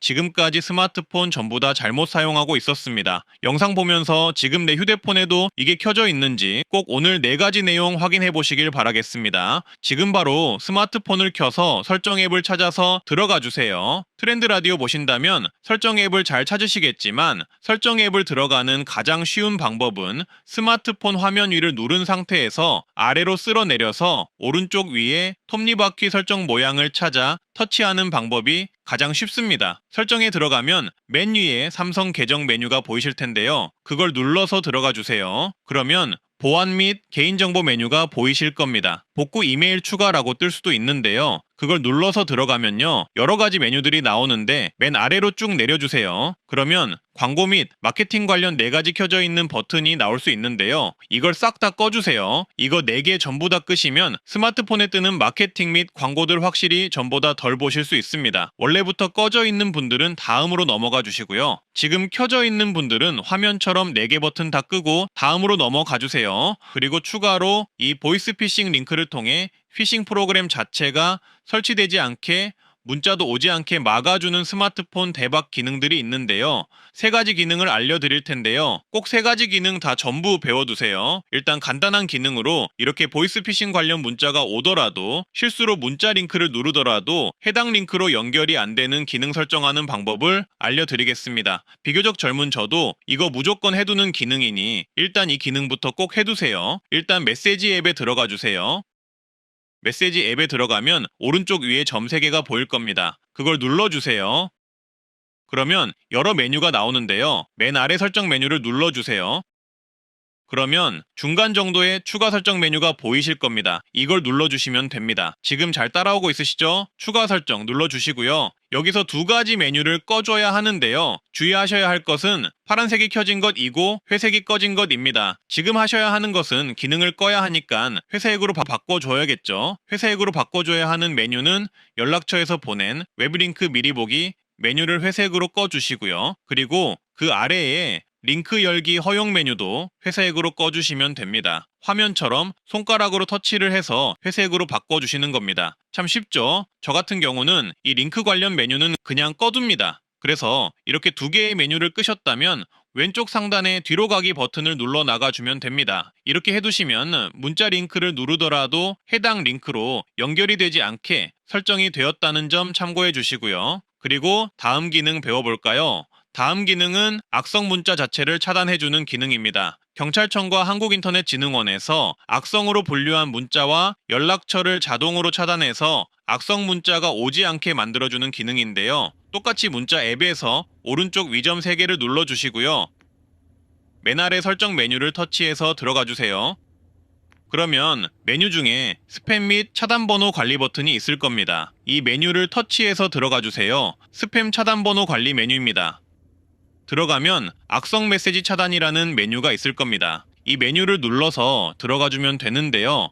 지금까지 스마트폰 전부 다 잘못 사용하고 있었습니다. 영상 보면서 지금 내 휴대폰에도 이게 켜져 있는지 꼭 오늘 네 가지 내용 확인해 보시길 바라겠습니다. 지금 바로 스마트폰을 켜서 설정 앱을 찾아서 들어가 주세요. 트렌드 라디오 보신다면 설정 앱을 잘 찾으시겠지만 설정 앱을 들어가는 가장 쉬운 방법은 스마트폰 화면 위를 누른 상태에서 아래로 쓸어 내려서 오른쪽 위에 톱니바퀴 설정 모양을 찾아 터치하는 방법이 가장 쉽습니다. 설정에 들어가면 맨 위에 삼성 계정 메뉴가 보이실 텐데요. 그걸 눌러서 들어가 주세요. 그러면 보안 및 개인정보 메뉴가 보이실 겁니다. 복구 이메일 추가라고 뜰 수도 있는데요. 그걸 눌러서 들어가면요. 여러 가지 메뉴들이 나오는데 맨 아래로 쭉 내려주세요. 그러면 광고 및 마케팅 관련 네 가지 켜져 있는 버튼이 나올 수 있는데요. 이걸 싹 다 꺼주세요. 이거 네개 전부 다 끄시면 스마트폰에 뜨는 마케팅 및 광고들 확실히 전보다 덜 보실 수 있습니다. 원래부터 꺼져 있는 분들은 다음으로 넘어가 주시고요. 지금 켜져 있는 분들은 화면처럼 네개 버튼 다 끄고 다음으로 넘어가 주세요. 그리고 추가로 이 보이스피싱 링크를 통해 피싱 프로그램 자체가 설치되지 않게 문자도 오지 않게 막아주는 스마트폰 대박 기능들이 있는데요. 세 가지 기능을 알려드릴 텐데요. 꼭 세 가지 기능 다 전부 배워두세요. 일단 간단한 기능으로 이렇게 보이스피싱 관련 문자가 오더라도 실수로 문자 링크를 누르더라도 해당 링크로 연결이 안 되는 기능 설정하는 방법을 알려드리겠습니다. 비교적 젊은 저도 이거 무조건 해두는 기능이니 일단 이 기능부터 꼭 해두세요. 일단 메시지 앱에 들어가 주세요. 메시지 앱에 들어가면 오른쪽 위에 점 3개가 보일 겁니다. 그걸 눌러주세요. 그러면 여러 메뉴가 나오는데요. 맨 아래 설정 메뉴를 눌러주세요. 그러면 중간 정도의 추가 설정 메뉴가 보이실 겁니다. 이걸 눌러주시면 됩니다. 지금 잘 따라오고 있으시죠? 추가 설정 눌러주시고요. 여기서 두 가지 메뉴를 꺼줘야 하는데요. 주의하셔야 할 것은 파란색이 켜진 것이고 회색이 꺼진 것입니다. 지금 하셔야 하는 것은 기능을 꺼야 하니까 회색으로 바, 바꿔줘야겠죠. 회색으로 바꿔줘야 하는 메뉴는 연락처에서 보낸 웹링크 미리 보기 메뉴를 회색으로 꺼주시고요. 그리고 그 아래에 링크 열기 허용 메뉴도 회색으로 꺼주시면 됩니다. 화면처럼 손가락으로 터치를 해서 회색으로 바꿔주시는 겁니다. 참 쉽죠? 저 같은 경우는 이 링크 관련 메뉴는 그냥 꺼둡니다. 그래서 이렇게 두 개의 메뉴를 끄셨다면 왼쪽 상단에 뒤로 가기 버튼을 눌러 나가주면 됩니다. 이렇게 해두시면 문자 링크를 누르더라도 해당 링크로 연결이 되지 않게 설정이 되었다는 점 참고해 주시고요. 그리고 다음 기능 배워볼까요? 다음 기능은 악성 문자 자체를 차단해주는 기능입니다. 경찰청과 한국인터넷진흥원에서 악성으로 분류한 문자와 연락처를 자동으로 차단해서 악성 문자가 오지 않게 만들어주는 기능인데요. 똑같이 문자 앱에서 오른쪽 위점 3개를 눌러주시고요. 맨 아래 설정 메뉴를 터치해서 들어가 주세요. 그러면 메뉴 중에 스팸 및 차단 번호 관리 버튼이 있을 겁니다. 이 메뉴를 터치해서 들어가 주세요. 스팸 차단 번호 관리 메뉴입니다. 들어가면 악성 메시지 차단이라는 메뉴가 있을 겁니다. 이 메뉴를 눌러서 들어가 주면 되는데요.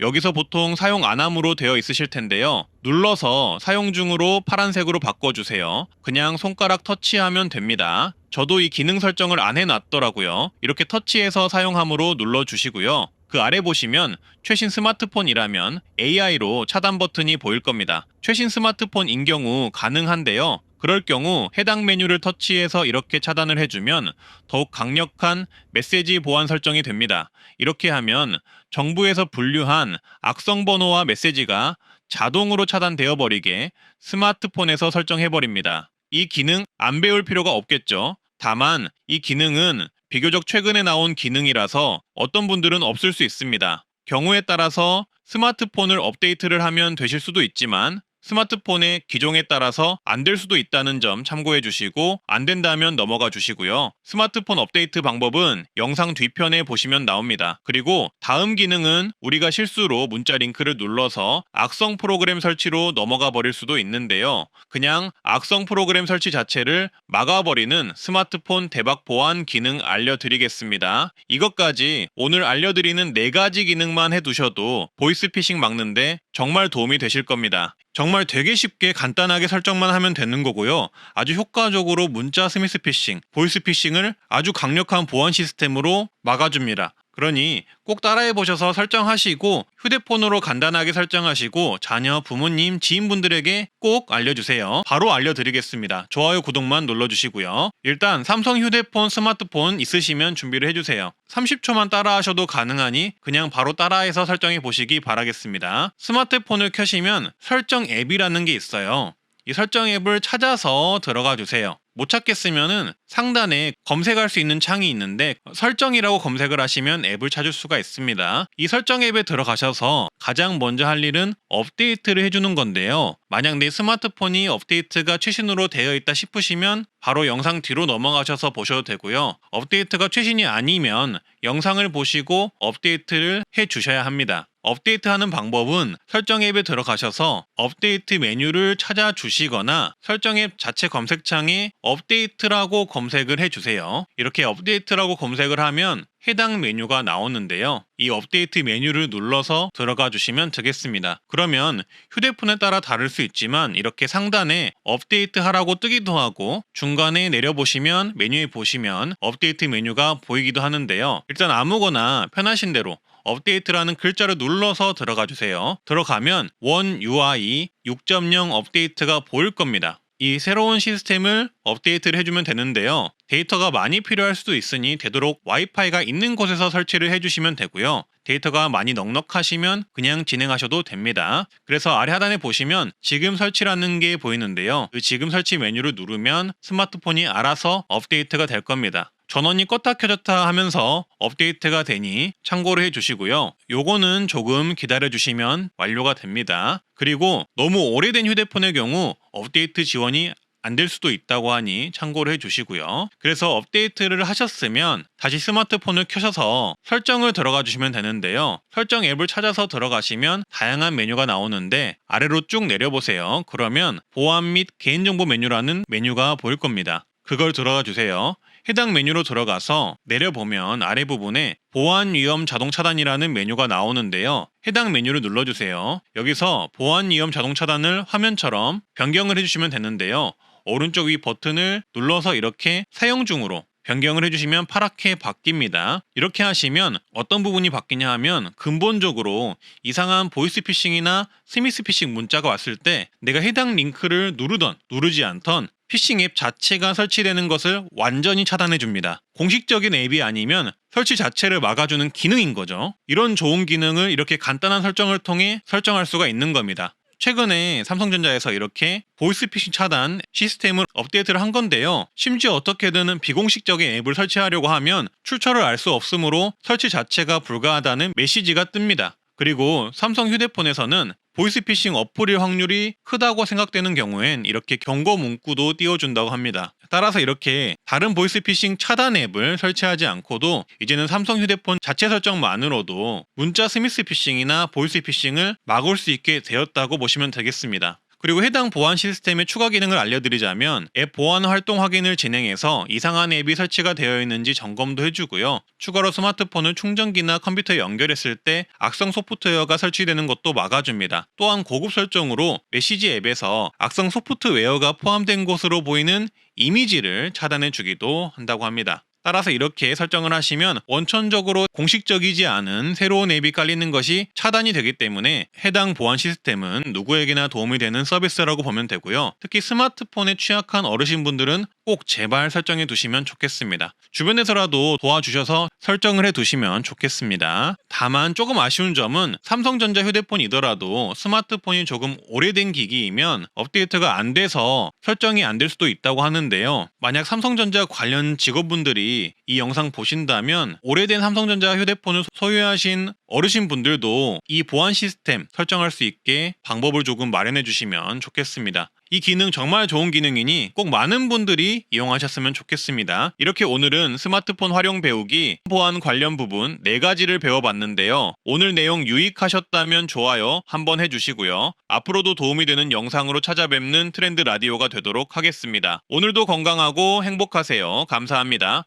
여기서 보통 사용 안함으로 되어 있으실 텐데요. 눌러서 사용 중으로 파란색으로 바꿔주세요. 그냥 손가락 터치하면 됩니다. 저도 이 기능 설정을 안 해놨더라고요. 이렇게 터치해서 사용함으로 눌러주시고요. 그 아래 보시면 최신 스마트폰이라면 AI로 차단 버튼이 보일 겁니다. 최신 스마트폰인 경우 가능한데요. 그럴 경우 해당 메뉴를 터치해서 이렇게 차단을 해주면 더욱 강력한 메시지 보안 설정이 됩니다. 이렇게 하면 정부에서 분류한 악성 번호와 메시지가 자동으로 차단되어 버리게 스마트폰에서 설정해 버립니다. 이 기능 안 배울 필요가 없겠죠. 다만 이 기능은 비교적 최근에 나온 기능이라서 어떤 분들은 없을 수 있습니다. 경우에 따라서 스마트폰을 업데이트를 하면 되실 수도 있지만 스마트폰의 기종에 따라서 안 될 수도 있다는 점 참고해 주시고 안 된다면 넘어가 주시고요. 스마트폰 업데이트 방법은 영상 뒤편에 보시면 나옵니다. 그리고 다음 기능은 우리가 실수로 문자 링크를 눌러서 악성 프로그램 설치로 넘어가 버릴 수도 있는데요. 그냥 악성 프로그램 설치 자체를 막아버리는 스마트폰 대박 보안 기능 알려드리겠습니다. 이것까지 오늘 알려드리는 네 가지 기능만 해두셔도 보이스피싱 막는데 정말 도움이 되실 겁니다. 정말 되게 쉽게 간단하게 설정만 하면 되는 거고요. 아주 효과적으로 문자 스미스 피싱, 보이스 피싱을 아주 강력한 보안 시스템으로 막아줍니다. 그러니 꼭 따라해 보셔서 설정하시고 휴대폰으로 간단하게 설정하시고 자녀, 부모님, 지인분들에게 꼭 알려주세요. 바로 알려드리겠습니다. 좋아요, 구독만 눌러주시고요. 일단 삼성 휴대폰, 스마트폰 있으시면 준비를 해주세요. 30초만 따라하셔도 가능하니 그냥 바로 따라해서 설정해 보시기 바라겠습니다. 스마트폰을 켜시면 설정 앱이라는 게 있어요. 이 설정 앱을 찾아서 들어가 주세요. 못 찾겠으면은 상단에 검색할 수 있는 창이 있는데 설정이라고 검색을 하시면 앱을 찾을 수가 있습니다. 이 설정 앱에 들어가셔서 가장 먼저 할 일은 업데이트를 해주는 건데요. 만약 내 스마트폰이 업데이트가 최신으로 되어 있다 싶으시면 바로 영상 뒤로 넘어가셔서 보셔도 되고요. 업데이트가 최신이 아니면 영상을 보시고 업데이트를 해 주셔야 합니다. 업데이트하는 방법은 설정 앱에 들어가셔서 업데이트 메뉴를 찾아 주시거나 설정 앱 자체 검색창에 업데이트라고 검색을 해 주세요. 이렇게 업데이트라고 검색을 하면 해당 메뉴가 나오는데요. 이 업데이트 메뉴를 눌러서 들어가 주시면 되겠습니다. 그러면 휴대폰에 따라 다를 수 있지만 이렇게 상단에 업데이트 하라고 뜨기도 하고 중간에 내려보시면 메뉴에 보시면 업데이트 메뉴가 보이기도 하는데요. 일단 아무거나 편하신 대로 업데이트라는 글자를 눌러서 들어가 주세요. 들어가면 원 UI 6.0 업데이트가 보일 겁니다. 이 새로운 시스템을 업데이트를 해주면 되는데요. 데이터가 많이 필요할 수도 있으니 되도록 와이파이가 있는 곳에서 설치를 해주시면 되고요. 데이터가 많이 넉넉하시면 그냥 진행하셔도 됩니다. 그래서 아래 하단에 보시면 지금 설치라는 게 보이는데요. 그 지금 설치 메뉴를 누르면 스마트폰이 알아서 업데이트가 될 겁니다. 전원이 껐다 켜졌다 하면서 업데이트가 되니 참고를 해주시고요. 요거는 조금 기다려 주시면 완료가 됩니다. 그리고 너무 오래된 휴대폰의 경우 업데이트 지원이 안될 수도 있다고 하니 참고를 해주시고요. 그래서 업데이트를 하셨으면 다시 스마트폰을 켜셔서 설정을 들어가 주시면 되는데요. 설정 앱을 찾아서 들어가시면 다양한 메뉴가 나오는데 아래로 쭉 내려보세요. 그러면 보안 및 개인정보 메뉴라는 메뉴가 보일 겁니다. 그걸 들어가 주세요. 해당 메뉴로 들어가서 내려보면 아래 부분에 보안 위험 자동 차단이라는 메뉴가 나오는데요. 해당 메뉴를 눌러주세요. 여기서 보안 위험 자동 차단을 화면처럼 변경을 해주시면 되는데요. 오른쪽 위 버튼을 눌러서 이렇게 사용 중으로 변경을 해주시면 파랗게 바뀝니다. 이렇게 하시면 어떤 부분이 바뀌냐 하면 근본적으로 이상한 보이스피싱이나 스미스피싱 문자가 왔을 때 내가 해당 링크를 누르던 누르지 않던 피싱 앱 자체가 설치되는 것을 완전히 차단해 줍니다. 공식적인 앱이 아니면 설치 자체를 막아주는 기능인 거죠. 이런 좋은 기능을 이렇게 간단한 설정을 통해 설정할 수가 있는 겁니다. 최근에 삼성전자에서 이렇게 보이스피싱 차단 시스템을 업데이트를 한 건데요. 심지어 어떻게든 비공식적인 앱을 설치하려고 하면 출처를 알 수 없으므로 설치 자체가 불가하다는 메시지가 뜹니다. 그리고 삼성 휴대폰에서는 보이스피싱 어플일 확률이 크다고 생각되는 경우엔 이렇게 경고 문구도 띄워준다고 합니다. 따라서 이렇게 다른 보이스피싱 차단 앱을 설치하지 않고도 이제는 삼성 휴대폰 자체 설정만으로도 문자 스미스피싱이나 보이스피싱을 막을 수 있게 되었다고 보시면 되겠습니다. 그리고 해당 보안 시스템의 추가 기능을 알려드리자면 앱 보안 활동 확인을 진행해서 이상한 앱이 설치가 되어 있는지 점검도 해주고요. 추가로 스마트폰을 충전기나 컴퓨터에 연결했을 때 악성 소프트웨어가 설치되는 것도 막아줍니다. 또한 고급 설정으로 메시지 앱에서 악성 소프트웨어가 포함된 것으로 보이는 이미지를 차단해 주기도 한다고 합니다. 따라서 이렇게 설정을 하시면 원천적으로 공식적이지 않은 새로운 앱이 깔리는 것이 차단이 되기 때문에 해당 보안 시스템은 누구에게나 도움이 되는 서비스라고 보면 되고요. 특히 스마트폰에 취약한 어르신분들은 꼭 제발 설정해 두시면 좋겠습니다. 주변에서라도 도와주셔서 설정을 해 두시면 좋겠습니다. 다만 조금 아쉬운 점은 삼성전자 휴대폰이더라도 스마트폰이 조금 오래된 기기이면 업데이트가 안 돼서 설정이 안 될 수도 있다고 하는데요. 만약 삼성전자 관련 직원분들이 이 영상 보신다면 오래된 삼성전자 휴대폰을 소유하신 어르신분들도 이 보안 시스템 설정할 수 있게 방법을 조금 마련해 주시면 좋겠습니다. 이 기능 정말 좋은 기능이니 꼭 많은 분들이 이용하셨으면 좋겠습니다. 이렇게 오늘은 스마트폰 활용 배우기 보안 관련 부분 4가지를 배워봤는데요. 오늘 내용 유익하셨다면 좋아요 한번 해주시고요. 앞으로도 도움이 되는 영상으로 찾아뵙는 트렌드 라디오가 되도록 하겠습니다. 오늘도 건강하고 행복하세요. 감사합니다.